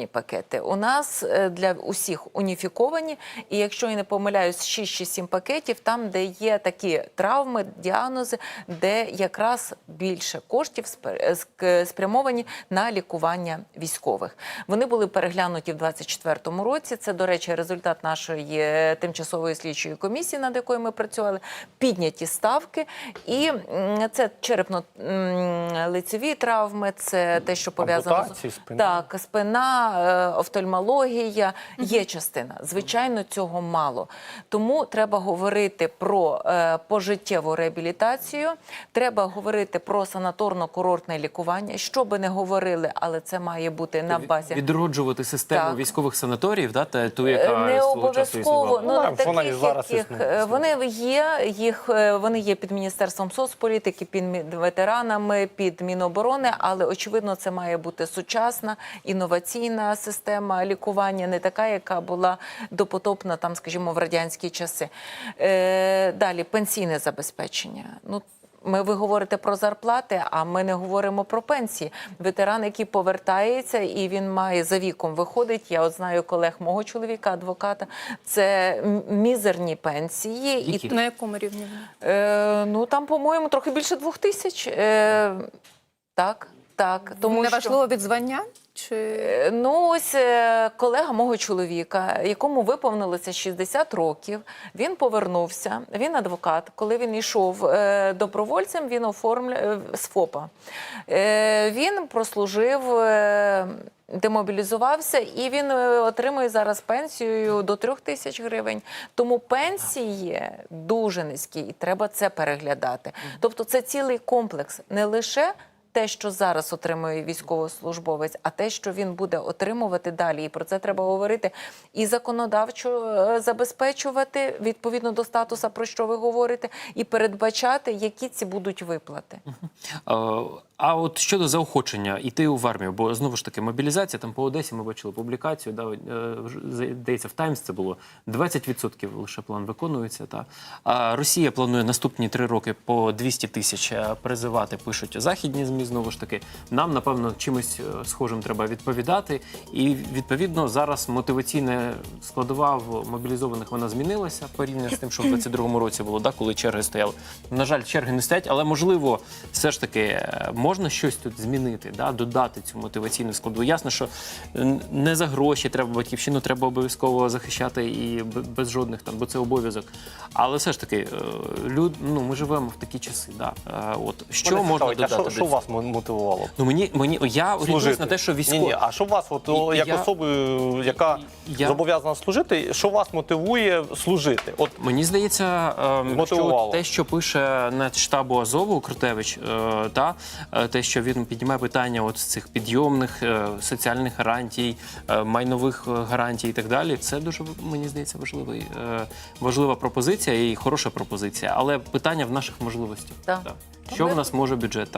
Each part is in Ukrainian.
соціальні пакети. У нас е, для усіх уніфіковані, і якщо я не помиляюсь, 6 чи 7 пакетів, там, де є такі травми, діагнози, де якраз більше коштів е, ск- спрямовані на лікування військових. Вони були переглянуті в 2024 році. Це, до речі, результат нашої е, тимчасової слідчої комісії, над якою ми працювали. Підняті ставки, і це черепно-лицеві травми, це те, що пов'язано з так, спина, е, офтальмологія. Є частина. Звичайно, цього мало. Тому треба говорити про е, пожиттєву реабілітацію. Треба говорити про санаторно-курортне лікування. Що би не говорили, але це має бути на базі. відроджувати систему Так. військових санаторіїв, да, та ту, Е, яка Не обов'язково ну, Ну, вона таких, зараз яких існує. е, вони є. Їх е, вони є під міністерством соцполітики, під ветеранами, під міноборони, але очевидно, це має бути сучасна інноваційна система лікування, не така, яка була допотопна, там, скажімо, в радянські часи. Е, далі пенсійне забезпечення. Ну ми ви говорите про зарплати, а ми не говоримо про пенсії. Ветеран, який повертається, і він має за віком виходить. Я от знаю колег мого чоловіка, адвоката. Це мізерні пенсії, Які? і На якому рівні? е, ну там, по-моєму, трохи більше двох тисяч. Е, так, так. Тому що... Неважливо від звання? Чи Е, Ну, ось е, колега мого чоловіка, якому виповнилося 60 років, він повернувся. Він адвокат. Коли він йшов е, добровольцем, він оформляв з ФОПа. Він прослужив. Демобілізувався і він отримує зараз пенсію до трьох тисяч гривень. Тому пенсії дуже низькі, і треба це переглядати. Тобто, це цілий комплекс, не лише те, що зараз отримує військовослужбовець, а те, що він буде отримувати далі. І про це треба говорити і законодавчо е, забезпечувати відповідно до статусу, про що ви говорите, і передбачати, які ці будуть виплати. А от щодо заохочення йти в армію, бо знову ж таки мобілізація там по Одесі ми бачили публікацію. Да, е, здається, в Таймс це було 20% лише план виконується. Та а Росія планує наступні три роки по 200 тисяч е, призивати. Пишуть західні змі. Знову ж таки, нам напевно чимось е, схожим треба відповідати. І відповідно зараз мотиваційна складова в мобілізованих вона змінилася порівняно з тим, що в 22-му році було, да, коли черги стояли. На жаль, черги не стоять, але можливо, все ж таки можна щось тут змінити, да, додати цю мотиваційну складову. Ясно, що е, не за гроші треба батьківщину, треба обов'язково захищати і без жодних там, бо це обов'язок. Але все ж таки, е, люд, ну ми живемо в такі часи. Да. Е, От що Мене можна додати? А що, що вас мотивувало? Ну мені мені я орієнтуюсь на те, що військово. Ні, ні, а що вас, от, І- як я- особи, яка Я- зобов'язана служити, що вас мотивує служити? От Мені здається, ем, що от те, що пише на штабу Азову Крутевич, та те, що він піднімає питання от цих підйомних е, соціальних гарантій, е, майнових е, гарантій і так далі. Це дуже мені здається важливий, е, важлива пропозиція і хороша пропозиція. Але питання в наших можливостях. Да. Да. Що в нас може бюджет?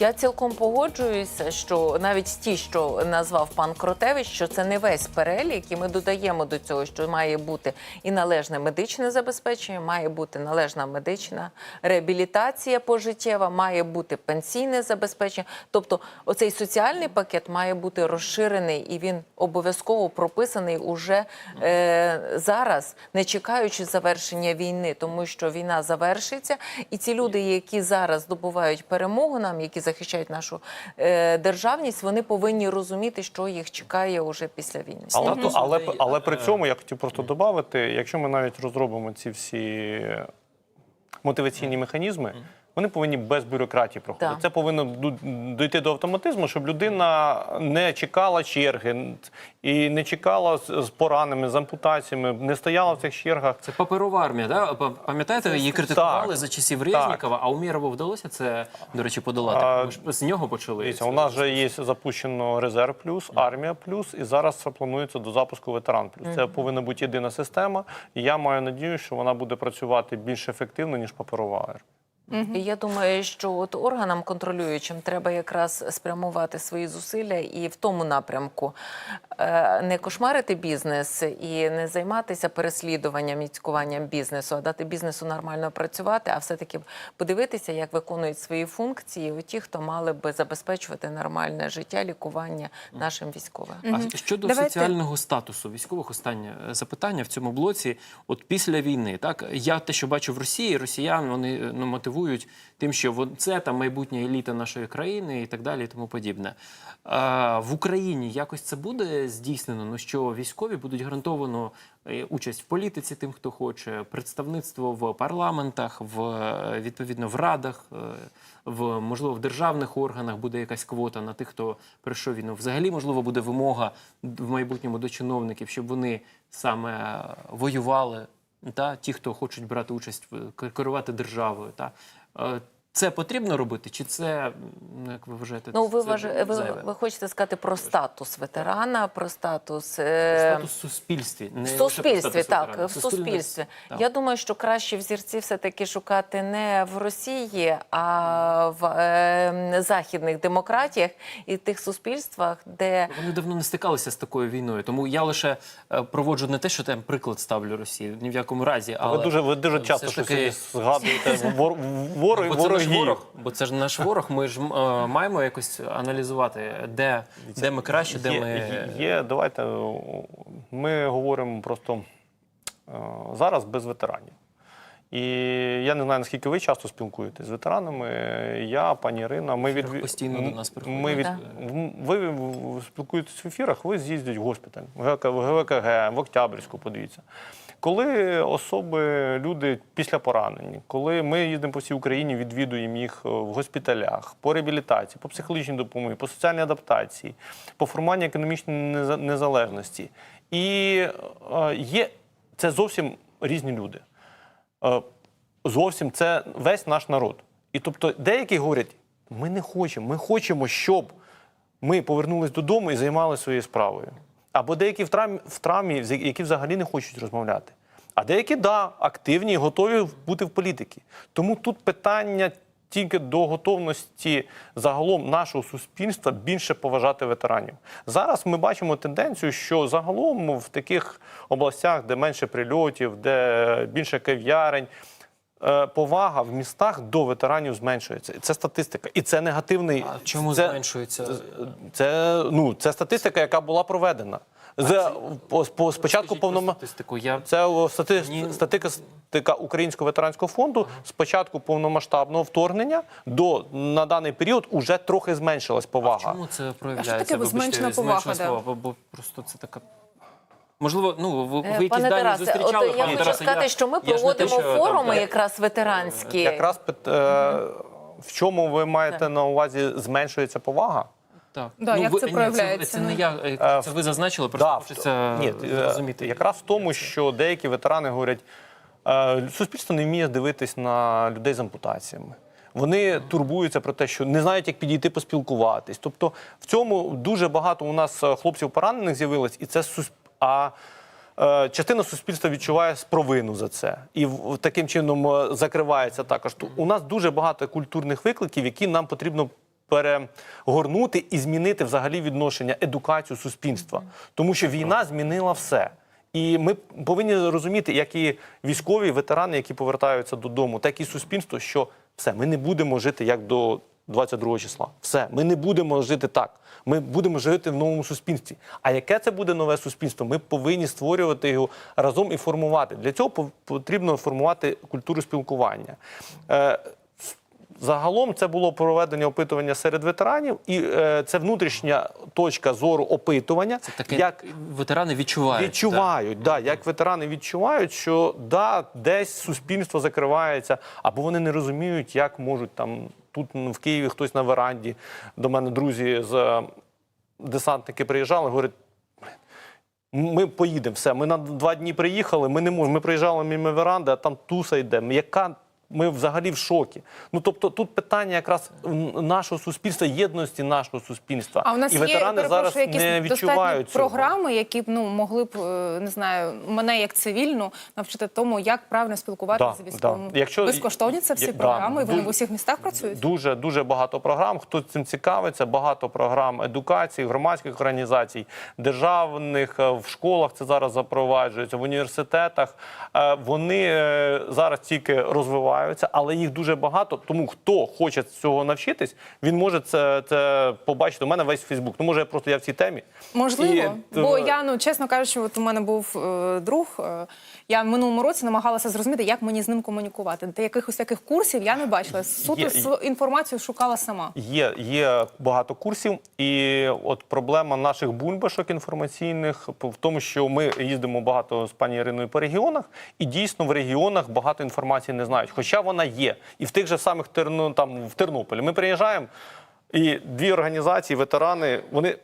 Я цілком погоджуюся, що навіть ті, що назвав пан Кротевич, що це не весь перелік, і ми додаємо до цього, що має бути і належне медичне забезпечення, має бути належна медична реабілітація пожиттєва, має бути пенсійне забезпечення. Тобто, оцей соціальний пакет має бути розширений і він обов'язково прописаний уже е, зараз, не чекаючи завершення війни, тому що війна завершиться, і ці люди, які зараз здобувають перемогу нам, які захищають нашу е, державність, вони повинні розуміти, що їх чекає уже після війни. Але, то- але, але при е, цьому я хотів просто додати, якщо ми навіть розробимо ці всі мотиваційні механізми, вони повинні без бюрократії проходити. Так. Це повинно дійти до автоматизму, щоб людина не чекала черги і не чекала з, з поранами, з ампутаціями, не стояла в цих чергах. Це паперова армія, да? Па- Пам'ятаєте, її критикували Так. за часів Резнікова, а Умєрову вдалося це, до речі, подолати. А, Ми ж з нього почали. Дивіться, у нас вже є запущено резерв плюс, армія плюс, і зараз це планується до запуску ветеран плюс. Це повинна бути єдина система. І я маю надію, що вона буде працювати більш ефективно ніж паперова армія. І я думаю, що от органам контролюючим треба якраз спрямувати свої зусилля і в тому напрямку. е, не кошмарити бізнес і не займатися переслідуванням і цькуванням бізнесу, а дати бізнесу нормально працювати, а все-таки подивитися, як виконують свої функції у ті, хто мали би забезпечувати нормальне життя, лікування нашим військовим. А щодо Давайте- соціального статусу військових, останнє е, запитання в цьому блоці. От після війни, так я те, що бачу в Росії, росіян вони е, ну, мотивують тим, що це там майбутня еліта нашої країни і так далі, і тому подібне. В Україні якось це буде здійснено. Ну що військові будуть гарантовано е, участь в політиці, тим, хто хоче, представництво в парламентах, в е, відповідно в радах. е, в можливо в державних органах буде якась квота на тих, хто пройшов війну. Взагалі, можливо, буде вимога в майбутньому до чиновників, щоб вони саме воювали, та ті, хто хочуть брати участь в керувати державою. Та Е, це потрібно робити, чи це як ви вважаєте? Ну, ви, це вваж... ви, зайве? ви хочете сказати про статус ветерана, про статус. е, статус в суспільстві, не В суспільстві, статус так, ветерана. в суспільстві. так. Я думаю, що краще взірці все-таки шукати не в Росії, а в е, західних демократіях і тих суспільствах, де Вони давно не стикалися з такою війною, тому я лише е, проводжу не те, що там приклад ставлю Росії, ні в якому разі. Але Ви дуже, ви дуже часто ж щось таки- згадуєте вор, наш ворогів. ворог, бо це ж наш ворог. Ми ж е, маємо якось аналізувати, де, де ми краще, де є, ми є, давайте ми говоримо просто е, зараз без ветеранів. І я не знаю, наскільки ви часто спілкуєтесь з ветеранами. Я, пані Ірина, ми від постійно до нас приходять. Ми від ви спілкуєтесь в ефірах, ви з'їздять в госпіталь, в ГВКГ, в Октябрьську, подивіться. Коли особи, люди після поранень, коли ми їздимо по всій Україні, відвідуємо їх е, в госпіталях, по реабілітації, по психологічній допомозі, по соціальній адаптації, по формуванню економічної неза- незалежності. І е, є це зовсім різні люди. Е, зовсім це весь наш народ. І тобто деякі говорять, ми не хочемо, ми хочемо, щоб ми повернулись додому і займалися своєю справою. Або деякі в травмі, в травмі, які взагалі не хочуть розмовляти. А деякі, да, активні і готові бути в політиці. Тому тут питання тільки до готовності загалом нашого суспільства більше поважати ветеранів. Зараз ми бачимо тенденцію, що загалом в таких областях, де менше прильотів, де більше кав'ярень, повага в містах до ветеранів зменшується. Це статистика. І це негативний. А чому це, зменшується? Це, ну, це статистика, яка була проведена. З, по, по, спочатку повнома... статистику. Я Це стати... Ні. статистика Українського ветеранського фонду з початку повномасштабного вторгнення до на даний період уже трохи зменшилась повага. Чому це проявляється? таке Вибачте, зменшена повага, зменшена да? бо, бо просто це така. Можливо, ну ви, ви Е, якісь Пане дані Тарасе, зустрічали. от я пане хочу Тарасе, сказати, я- що ми я ж те, проводимо що форуми так, якраз ветеранські. Якраз е, в чому ви маєте на увазі зменшується повага? Так. Да, як ви- це ні, проявляється? Це, не Ну, я, е, це ви зазначили, просто Да, хочеться Ні, е, зрозуміти. Якраз в тому, що деякі ветерани говорять, е, суспільство не вміє дивитись на людей з ампутаціями. Вони турбуються про те, що не знають, як підійти поспілкуватись. Тобто в цьому дуже багато у нас е, хлопців поранених з'явилось, і це сусп... а е, частина суспільства відчуває провину за це і в- таким чином е, закривається також. У нас дуже багато культурних викликів, які нам потрібно перегорнути і змінити взагалі відношення, едукацію суспільства, тому що війна змінила все. І ми повинні розуміти, як і військові ветерани, які повертаються додому, так і суспільство, що все, ми не будемо жити як до 22 числа. Все, ми не будемо жити так. Ми будемо жити в новому суспільстві. А яке це буде нове суспільство? Ми повинні створювати його разом і формувати. Для цього потрібно формувати культуру спілкування. Е, Загалом це було проведення опитування серед ветеранів, і е, це внутрішня точка зору опитування. Це таке, як ветерани відчувають. відчувають, да, як ветерани відчувають, що да, десь суспільство закривається, або вони не розуміють, як можуть там тут в Києві хтось на веранді. До мене друзі з е, десантники приїжджали, говорять. Ми поїдемо, все. Ми на два дні приїхали. Ми не можемо. Ми приїжджали мимо веранди, а там туса йде. Яка Ми взагалі в шокі. Ну тобто, тут питання якраз нашого суспільства, єдності нашого суспільства. А у нас і є, ветерани зараз якісь не відчувають цього. програми, які б ну могли б е, не знаю, мене як цивільну навчити тому, як правильно спілкуватися Да, з військовими. да. Якщо- Безкоштовні це всі Я- да, програми, і вони в усіх містах працюють. Дуже дуже багато програм. Хто цим цікавиться, багато програм едукації, громадських організацій, державних е, в школах це зараз запроваджується, в університетах. Е, Вони зараз тільки розвиваються, але їх дуже багато. Тому хто хоче цього навчитись, він може це, це побачити. У мене весь Фейсбук. Ну може я просто я в цій темі. Можливо, І, бо е, я ну чесно кажучи, от у мене був е, друг. Е, я в минулому році намагалася зрозуміти, як мені з ним комунікувати. Та якихось таких курсів я не бачила. Суто Є- інформацію шукала сама. Є, є багато курсів, і от проблема наших бульбашок інформаційних в тому, що ми їздимо багато з пані Іриною по регіонах, і дійсно в регіонах багато інформації не знають. Хоча вона є. І в тих же самих Терно, там, в Тернополі ми приїжджаємо, і дві організації, ветерани, вони.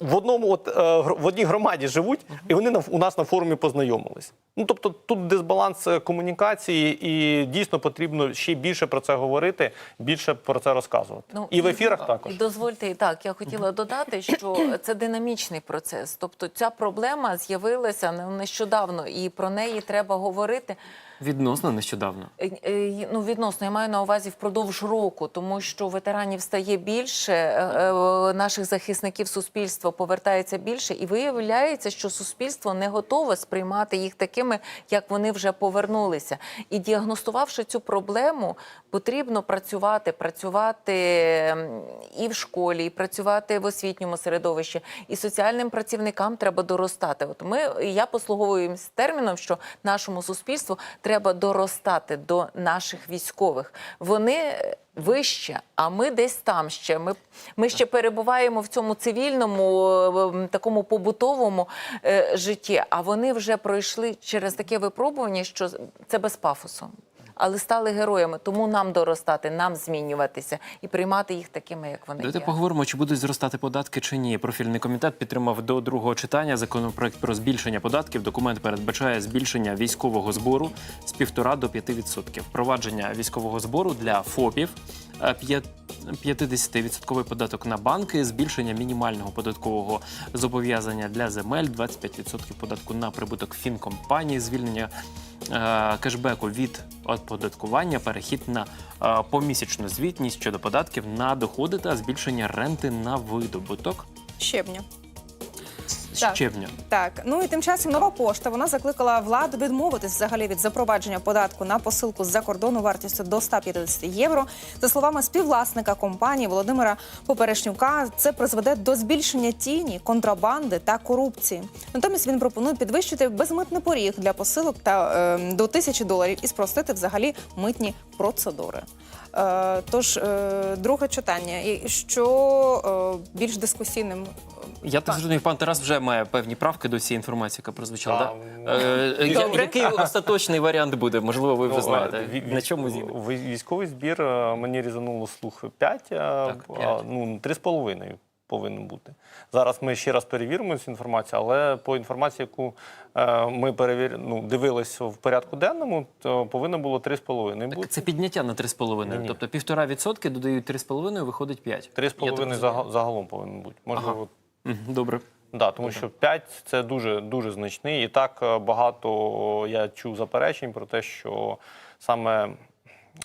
В одному от, е, в одній громаді живуть, і вони у нас на форумі познайомились. Ну тобто тут дисбаланс е, комунікації, і дійсно потрібно ще більше про це говорити, більше про це розказувати. Ну, і в ефірах також. І дозвольте так. Я хотіла додати, що це динамічний процес. Тобто ця проблема з'явилася не- нещодавно, і про неї треба говорити. Відносно нещодавно. Е, е, Ну, відносно, я маю на увазі впродовж року, тому що ветеранів стає більше, е, наших захисників суспільства повертається більше, і виявляється, що суспільство не готове сприймати їх такими, як вони вже повернулися. І діагностувавши цю проблему, потрібно працювати, працювати і в школі, і працювати в освітньому середовищі, і соціальним працівникам треба доростати. От ми я послуговуюсь терміном, що нашому суспільству треба доростати до наших військових. Вони вище, а ми десь там ще. Ми, ми ще перебуваємо в цьому цивільному, е, такому побутовому е, житті. А вони вже пройшли через таке випробування, що це без пафосу. Але стали героями, тому нам доростати, нам змінюватися і приймати їх такими, як вони Давайте є. поговоримо, чи будуть зростати податки чи ні. Профільний комітет підтримав до другого читання законопроект про збільшення податків. Документ передбачає збільшення військового збору з 1,5 до 5%. Впровадження військового збору для ФОПів. Е, п'ят- 50% податок на банки, збільшення мінімального податкового зобов'язання для земель, 25% податку на прибуток фінкомпаній, звільнення е, кешбеку від оподаткування, перехід на е, помісячну звітність щодо податків на доходи та збільшення ренти на видобуток Щебня. Так. щебня. Так, ну і тим часом нова пошта вона закликала владу відмовитись взагалі від запровадження податку на посилку з-за кордону вартістю до 150 євро. За словами співвласника компанії Володимира Поперешнюка, це призведе до збільшення тіні, контрабанди та корупції. Натомість він пропонує підвищити безмитний поріг для посилок та е, до тисячі доларів і спростити взагалі митні процедури. Е, тож, е, друге читання, І що е, більш дискусійним Я так зрозумів, пан Тарас вже має певні правки до цієї інформації, яка прозвучала. Да? Е, я- який остаточний варіант буде? Можливо, ви вже Ну, знаєте. Ну, На чому військ- Військовий збір мені різануло слух 5, п'ять. ну 3,5 повинен бути. Зараз ми ще раз перевіримо цю інформацію, але по інформації, яку е, ми перевір... ну, дивилися в порядку денному, то повинно було 3,5 бути. Це підняття на 3,5. Ні-ні. Тобто півтора відсотки додають 3,5, виходить 5. 3,5 загал- загалом повинен бути. Можливо, Мгм, Добре. Да, тому що 5 – це дуже дуже значний. І так е, багато я чув заперечень про те, що саме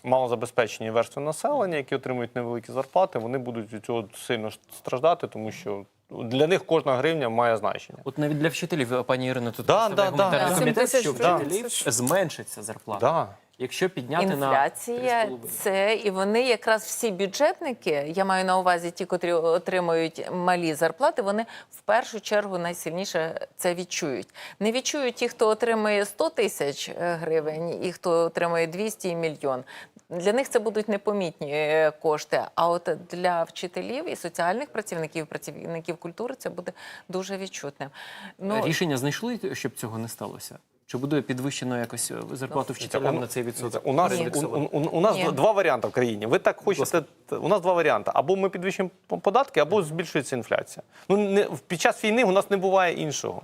малозабезпечені верстви населення, які отримують невеликі зарплати, вони будуть від цього сильно страждати, тому що для них кожна гривня має значення. От навіть для вчителів, пані Ірино, тут Да, да, да. комітет, що вчителів да. зменшиться зарплата. Да. Якщо підняти на Інфляція 3,5. це і вони якраз всі бюджетники. Я маю на увазі ті, котрі отримують малі зарплати. Вони в першу чергу найсильніше це відчують. Не відчують ті, хто отримує 100 тисяч е, гривень, і хто отримує 200 і мільйон. Для них це будуть непомітні е, кошти. А от для вчителів і соціальних працівників, працівників культури це буде дуже відчутним. Ну Рішення знайшли, щоб цього не сталося? Чи буде підвищено якось е, зарплату вчителям на цей відсоток? У нас, у, у, у, у нас Ні. два варіанти в країні. Ви так хочете. У нас два варіанти: або ми підвищуємо податки, або збільшується інфляція. Ну не під час війни у нас не буває іншого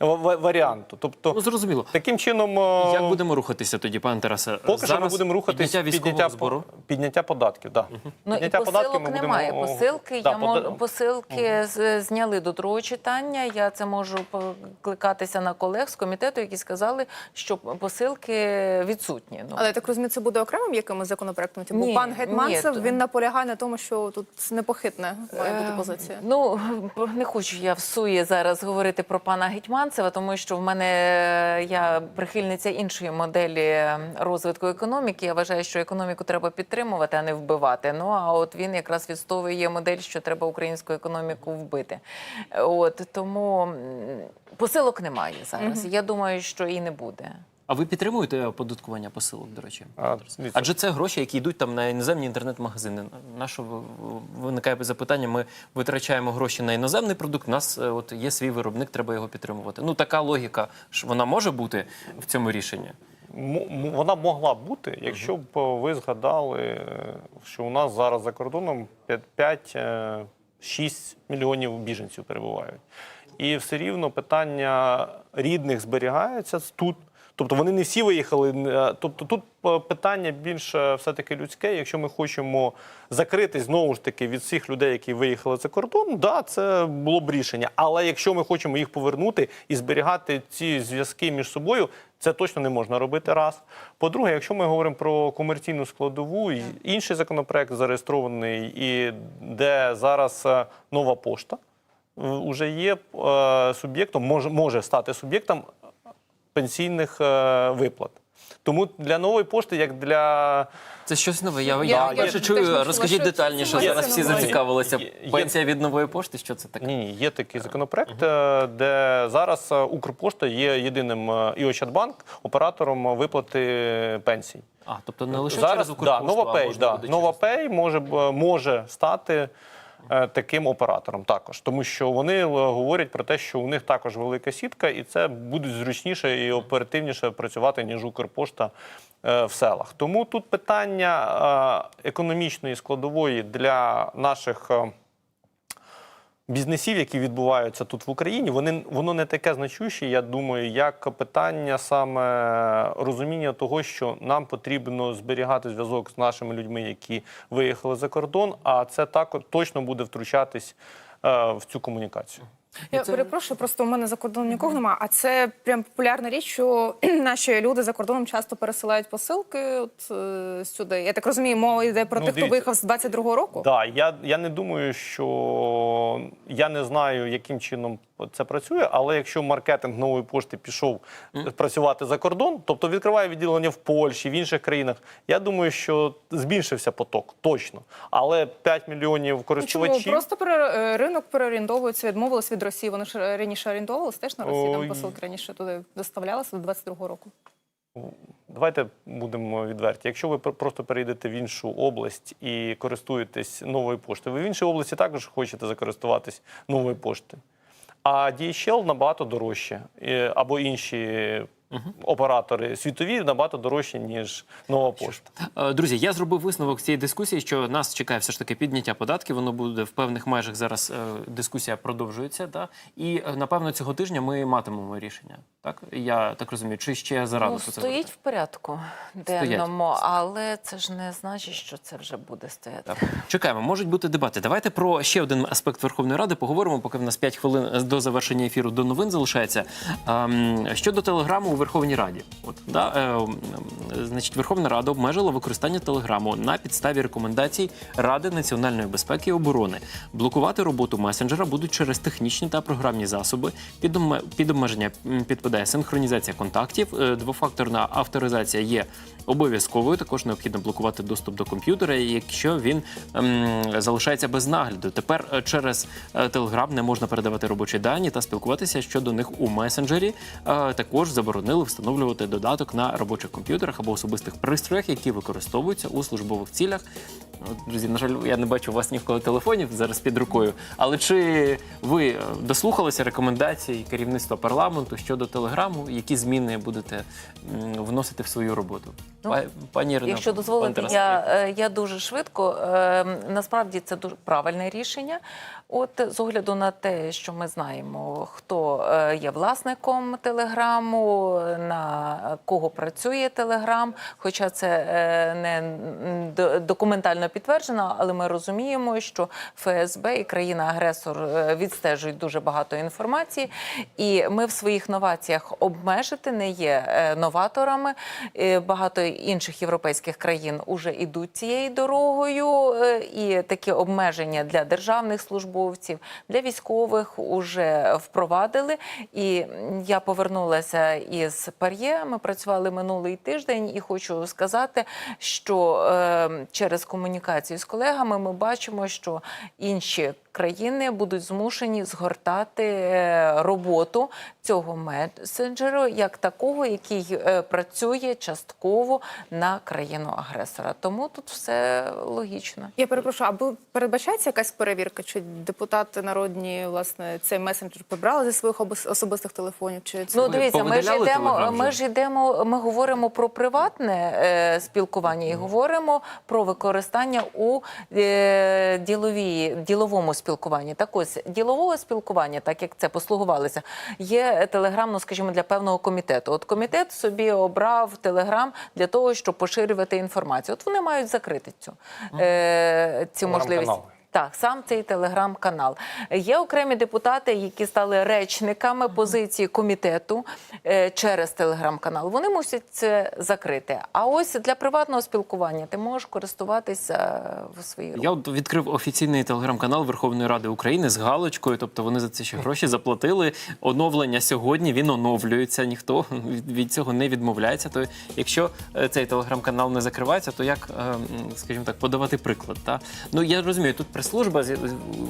ва- варіанту. Тобто, Ну, зрозуміло. таким чином, е, Як будемо рухатися тоді, пане Тарасе? поки що ми будемо рухатись підняття підняття, збору. підняття податків. Да. Ну і Підняття посилок ми немає. будемо- Посилки Да, я пода- посилки з- зняли до другого читання. Я це можу покликатися на колег з комітету, які сказали, що посилки відсутні. Ну Але я так розумію, це буде окремим якимось законопроектом? Бо пан Гетманцев ні, то- він наполягає на тому, що тут непохитне має бути Е, позиція. Ну не хочу я в сує зараз говорити про пана Гетьманцева, тому що в мене е, я прихильниця іншої моделі розвитку економіки. Я вважаю, що економіку треба підтримувати, а не вбивати. Ну а от він якраз відстовує модель, що треба українську економіку вбити. От тому посилок немає зараз. Я думаю, що і не буде. А ви підтримуєте оподаткування посилок, до речі? А. Адже це гроші, які йдуть там на іноземні інтернет-магазини. На що ви- виникає запитання? Ми витрачаємо гроші на іноземний продукт. У нас е, от є свій виробник, треба його підтримувати. Ну така логіка ж вона може бути в цьому рішенні. Вона могла бути, якщо б е, ви згадали, е, що у нас зараз за кордоном 5-6 мільйонів біженців перебувають. І все рівно питання рідних зберігається тут. Тобто вони не всі виїхали. е, Тобто тут е, питання більш е, все-таки людське. Якщо ми хочемо закрити знову ж таки від всіх людей, які виїхали за кордон, да, це було б рішення. Але якщо ми хочемо їх повернути і зберігати ці зв'язки між собою, це точно не можна робити раз. По-друге, якщо ми говоримо про комерційну складову, інший законопроект зареєстрований, і де зараз е, нова пошта вже є е, суб'єктом, може, може стати суб'єктом пенсійних е, виплат. Тому для нової пошти, як для Це щось нове. Я, я, Я- я теж чую. почула, Розкажіть що це детальніше. мається Зараз всі зацікавилися. Є- є- Пенсія від нової пошти. Що це таке? ні, ні, є такий законопроект, е, де зараз е, Укрпошта є єдиним е, і Ощадбанк оператором виплати пенсій. А тобто не лише зараз через да, Укрпошту, Нова а Пей, можна да, Нова через- Пей може б- може стати. Е, Таким оператором також, тому що вони е, говорять про те, що у них також велика сітка, і це буде зручніше і оперативніше працювати ніж Укрпошта е, в селах. Тому тут питання економічної складової для наших. Бізнесів, які відбуваються тут в Україні, вони воно не таке значуще, я думаю, як питання саме розуміння того, що нам потрібно зберігати зв'язок з нашими людьми, які виїхали за кордон. А це також точно буде втручатись е, в цю комунікацію. Я це- перепрошую, просто у мене за кордоном нікого немає. А це прям популярна річ, що наші люди за кордоном часто пересилають посилки от е, сюди. Я так розумію, мова йде про Ну, тих, хто виїхав з 22-го року. Да, я, я не думаю, що я не знаю, яким чином це працює, але якщо маркетинг нової пошти пішов працювати за кордон, тобто відкриває відділення в Польщі, в інших країнах, я думаю, що збільшився поток точно. Але 5 мільйонів Ну, Чому просто пере- е, ринок переорієнтовується, відмовились від Росії. Вони ж раніше орієнтовувалися теж на Росію. Там Ой. посилки раніше туди доставлялися до 22-го року. Давайте будемо відверті. Якщо ви просто перейдете в іншу область і користуєтесь новою поштою, ви в іншій області також хочете закористуватись новою поштою. А DHL набагато дорожче, або інші оператори світові набагато дорожчі, ніж нова пошта. Е, Друзі, я зробив висновок цієї дискусії, що нас чекає все ж таки підняття податків. Воно буде в певних межах зараз. е, Дискусія продовжується. Да? І е, напевно цього тижня ми матимемо рішення. Так я так розумію, чи ще зарано Ну, це стоїть говорити? в порядку денному, але це ж не значить, що це вже буде стояти. Так. Чекаємо, можуть бути дебати. Давайте про ще один аспект Верховної Ради поговоримо, поки в нас 5 хвилин до завершення ефіру до новин залишається. Ем, щодо телеграму Верховній Раді, от да, е, значить, Верховна Рада обмежила використання телеграму на підставі рекомендацій Ради національної безпеки і оборони. Блокувати роботу месенджера будуть через технічні та програмні засоби. Під, під обмеження підпадає синхронізація контактів, е, двофакторна авторизація є обов'язковою. Також необхідно блокувати доступ до комп'ютера, якщо він ем, залишається без нагляду. Тепер е, через Телеграм не можна передавати робочі дані та спілкуватися щодо них у месенджері. Е, також заборонено заборонили встановлювати додаток на робочих комп'ютерах або особистих пристроях, які використовуються у службових цілях. Друзі, на жаль, я не бачу у вас ні в кого телефонів зараз під рукою. Але чи ви е, дослухалися рекомендацій керівництва парламенту щодо телеграму? Які зміни будете вносити в свою роботу? Ну, Па- Пані Ірина, Якщо дозволите, я, е, я дуже швидко. Е, Насправді це дуже правильне рішення. От з огляду на те, що ми знаємо, хто е, є власником телеграму, на кого працює телеграм, хоча це е, не документально підтверджено, але ми розуміємо, що ФСБ і країна-агресор е, відстежують дуже багато інформації, і ми в своїх новаціях обмежити не є е, новаторами. Багато інших європейських країн уже йдуть цією дорогою, і такі обмеження для державних службовців, для військових уже впровадили. І я повернулася із Пар'є. Ми працювали минулий тиждень, і хочу сказати, що е, через комунікацію з колегами ми бачимо, що інші країни будуть змушені згортати е, роботу цього месенджеру як такого, який е, працює частково на країну агресора. Тому тут все логічно. Я перепрошую, аби передбачається якась перевірка, чи депутати народні власне цей месенджер прибрали зі своїх особистих телефонів? Чи це Ну, дивіться, ми ж йдемо. Ми ж йдемо. Ми говоримо про приватне е, спілкування і говоримо про використання у е, діловій діловому спілкуванні. Так ось ділового спілкування, так як це послугувалося, є телеграм, ну скажімо, для певного комітету. От комітет собі обрав телеграм для того, щоб поширювати інформацію. От вони мають закрити цю, е, цю можливість. Так, сам цей телеграм-канал. Є окремі депутати, які стали речниками позиції комітету е, через телеграм-канал. Вони мусять це закрити. А ось для приватного спілкування ти можеш користуватися в своїй Я от відкрив офіційний телеграм-канал Верховної Ради України з галочкою, тобто вони за це ще гроші заплатили. Оновлення сьогодні він оновлюється, ніхто від цього не відмовляється. То якщо е, цей телеграм-канал не закривається, то як, е, скажімо так, подавати приклад? Та? Ну я розумію, тут прес-служба,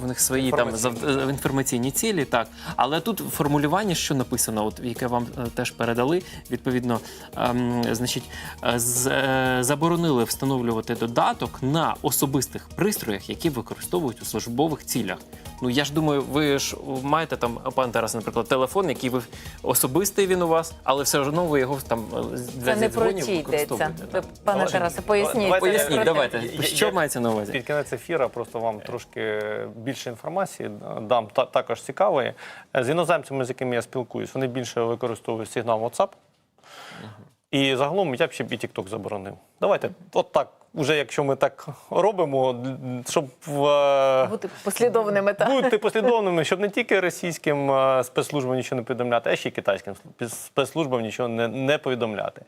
в них свої там Інформаційні. зав- інформаційні цілі, так. Але тут формулювання, що написано, от яке вам е, теж передали, відповідно, ем, значить, е, з, е, заборонили встановлювати додаток на особистих пристроях, які використовують у службових цілях. Ну я ж думаю, ви ж маєте там, пан Тарас, наприклад, телефон, який ви особистий він у вас, але все одно ви його там е, для Це не про ті йдеться. Пане Тарасе, поясніть. Поясніть, давайте, що мається на увазі? Під кінець ефіра просто вам трошки більше інформації дам та, також цікавої. З іноземцями, з якими я спілкуюсь, вони більше використовують сигнал WhatsApp. І загалом я б ще б і TikTok заборонив. Давайте, от так, уже якщо ми так робимо, щоб е, Бути послідовними та Будьте послідовними, щоб не тільки російським е, спецслужбам нічого не повідомляти, а ще й китайським спецслужбам нічого не, не повідомляти.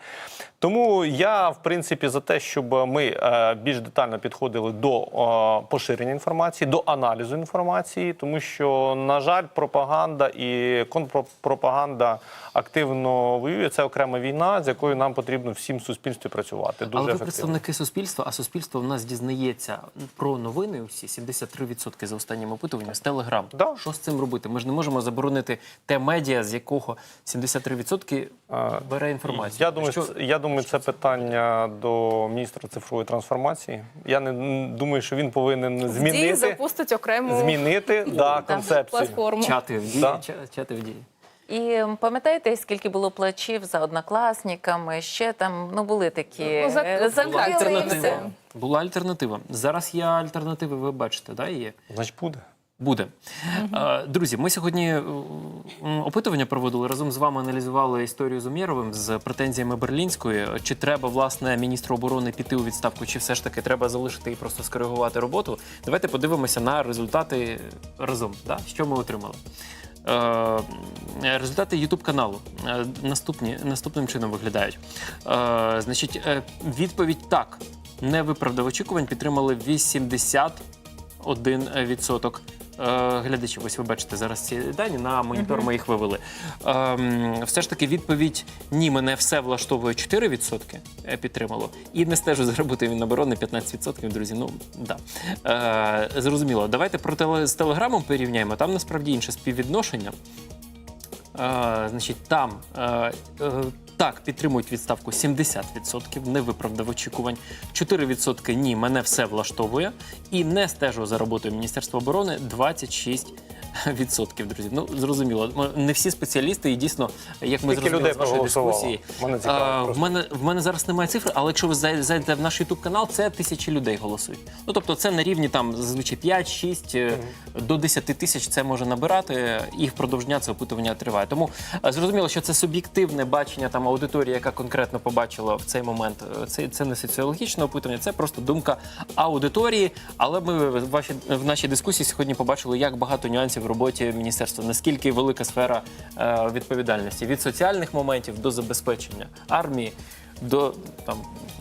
Тому я, в принципі, за те, щоб ми е, більш детально підходили до поширення інформації, до аналізу інформації, тому що, на жаль, пропаганда і контрпропаганда активно воює. Це окрема війна, з якою нам потрібно всім суспільстві працювати. Дуже Але ви ефективно. представники суспільства, а суспільство в нас дізнається про новини усі 73% за останнім опитуванням з Телеграм. Да. Що з цим робити? Ми ж не можемо заборонити те медіа, з якого 73% бере інформацію. Я думаю, що... я думаю, це питання до міністра цифрової трансформації. Я не думаю, що він повинен змінити, запустить окрему змінити да, концепцію. платформу. чати в дії, Да. чати в дії. І пам'ятаєте, скільки було плачів за однокласниками? Ще там ну були такі Ну, е, була Альтернатива. Була альтернатива. Зараз є альтернативи, ви бачите, да, є. Значить, буде. Буде. Е, Друзі, ми сьогодні е, опитування проводили разом з вами. Аналізували історію з Умєровим з претензіями Берлінської. Чи треба власне міністру оборони піти у відставку, чи все ж таки треба залишити і просто скоригувати роботу? Давайте подивимося на результати разом. Да? Що ми отримали? Е, Результати Ютуб каналу е, наступні наступним чином виглядають. Е, Значить, відповідь так. Не виправдав очікувань, підтримали 81% е, глядачів. Ось ви бачите зараз ці дані на монітор. Ми їх вивели. Ем, все ж таки, відповідь ні, мене все влаштовує 4% е, підтримало. І не стежу за роботою Міноборони 15%, друзі. Ну да. Е, зрозуміло. Давайте про теле з телеграмом порівняємо. Там насправді інше співвідношення. Значить, там е, е, так підтримують відставку 70%, не виправдав очікувань. 4% ні, мене все влаштовує. І не стежу за роботою Міністерства оборони 26%. Відсотків, друзі. Ну зрозуміло. Не всі спеціалісти, і дійсно, як ми Скільки зрозуміли людей з вашої проголосувало? дискусії, Мене цікаво а, в просто. мене в мене зараз немає цифр, але якщо ви зай- зайдете в наш youtube канал, це тисячі людей голосують. Ну тобто, це на рівні там зазвичай 5-6 е, до 10 тисяч це може набирати, і впродовж дня це опитування триває. Тому е, зрозуміло, що це суб'єктивне бачення там аудиторії, яка конкретно побачила в цей момент. Е, Це, це не соціологічне опитування, це просто думка аудиторії. Але ми в вашій в нашій дискусії сьогодні побачили, як багато нюансів в роботі міністерства, наскільки велика сфера е, відповідальності від соціальних моментів до забезпечення армії. До там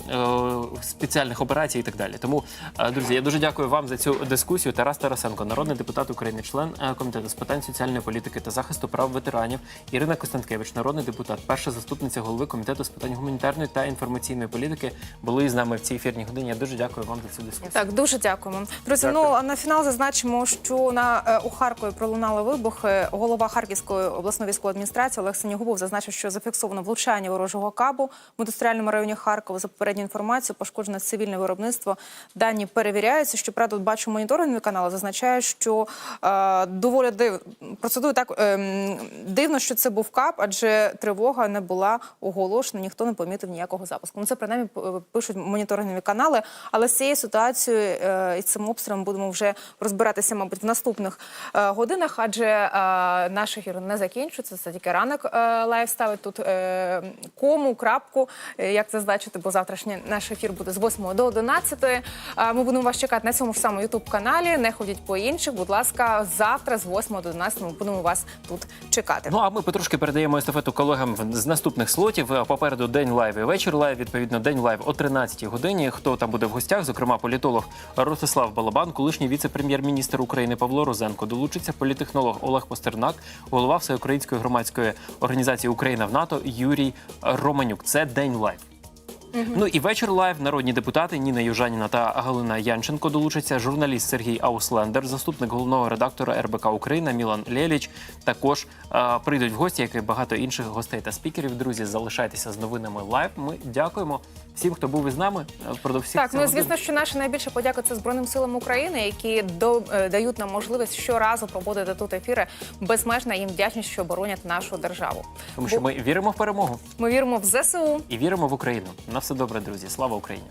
е, спеціальних операцій і так далі. Тому, е, друзі, я дуже дякую вам за цю дискусію. Тарас Тарасенко, народний депутат України, член е, комітету з питань соціальної політики та захисту прав ветеранів. Ірина Костенкевич, народний депутат, перша заступниця голови комітету з питань гуманітарної та інформаційної політики, були з нами в цій ефірній годині. Я дуже дякую вам за цю дискусію. Так, дуже дякуємо. Друзі, Дякую. ну а на фінал зазначимо, що на у Харкові пролунали вибухи. Голова Харківської обласної військової адміністрації Олег Синігубов зазначив, що зафіксовано влучання ворожого кабу в індустріальному районі Харкова. За попередню інформацію пошкоджено цивільне виробництво. Дані перевіряються. Щоправда, бачу моніторингові канали зазначають, що е, доволі див процедура так е, дивно, що це був кап, адже тривога не була оголошена, ніхто не помітив ніякого запуску. Ну це принаймні пишуть моніторингові канали. Але з цією ситуацією е, і цим обстрілом будемо вже розбиратися, мабуть, в наступних е, годинах, адже е, наш ефір не закінчується. Це тільки ранок е, лайв тут е, кому, крапку, як це зазначити, бо завтрашній наш ефір буде з 8 до 11. Е, Ми будемо вас чекати на цьому ж самому ютуб каналі. Не ходіть по інших. Будь ласка, завтра з 8 до 11 ми будемо вас тут чекати. Ну а ми потрошки передаємо естафету колегам з наступних слотів. Е, Попереду день лайв і вечір лайв. Відповідно, день лайв о 13 годині. Хто там буде в гостях? Зокрема, політолог Ростислав Балабан, колишній віце-прем'єр-міністр України Павло Розенко. Долучиться політехнолог Олег Постернак, голова всеукраїнської громадської організації Україна в НАТО Юрій Романюк. Це день лайв. Ну і вечір лайв. Народні депутати Ніна Южаніна та Галина Янченко долучаться. Журналіст Сергій Ауслендер, заступник головного редактора РБК Україна Мілан Лєліч. Також е, прийдуть в гості, як і багато інших гостей та спікерів. Друзі, залишайтеся з новинами лайв. Ми дякуємо всім, хто був із нами е, всіх Так, ну годин. звісно, що наша найбільша подяка це Збройним силам України, які до, е, дають нам можливість щоразу проводити тут ефіри. Безмежна їм вдячність, що боронять нашу державу. тому що ми віримо в перемогу Ми віримо в ЗСУ. і віримо в Україну. Все добре, друзі. Слава Україні!